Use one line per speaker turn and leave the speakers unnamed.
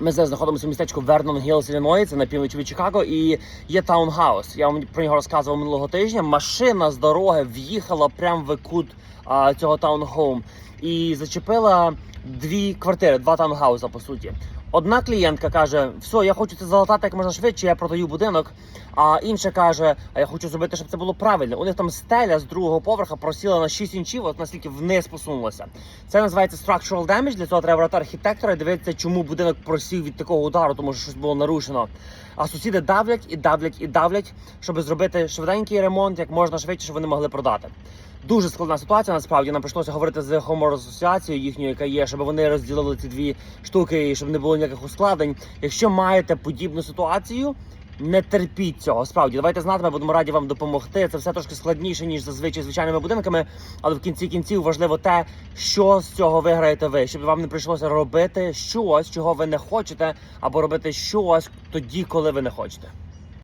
Ми зараз знаходимося в містечку Вернон Гілс, Ілліной, це на півночі від Чикаго, і є таунхаус. Я вам про нього розказував минулого тижня. Машина з дороги в'їхала прямо в кут а, цього таунхоум і зачепила дві квартири, два таунхауса, по суті. Одна клієнтка каже: все, я хочу це залатати як можна швидше, я продаю будинок. А інша каже: А я хочу зробити, щоб це було правильно. У них там стеля з другого поверха просіла на 6 інчів, от настільки вниз посунулася. Це називається structural damage. Для цього треба брати архітектора і дивитися, чому будинок просів від такого удару, тому що щось було нарушено. А сусіди давлять і давлять і давлять, щоб зробити швиденький ремонт, як можна швидше, щоб вони могли продати. Дуже складна ситуація. Насправді нам прийшлося говорити з Homeowners асоціацією їхньою, яка є, щоб вони розділили ці дві штуки і щоб не було ніяких ускладнень. Якщо маєте подібну ситуацію. Не терпіть цього. Справді, давайте знати, ми будемо раді вам допомогти. Це все трошки складніше ніж зазвичай звичайними будинками. Але в кінці кінців важливо те, що з цього виграєте ви, щоб вам не прийшлося робити щось, чого ви не хочете, або робити щось тоді, коли ви не хочете.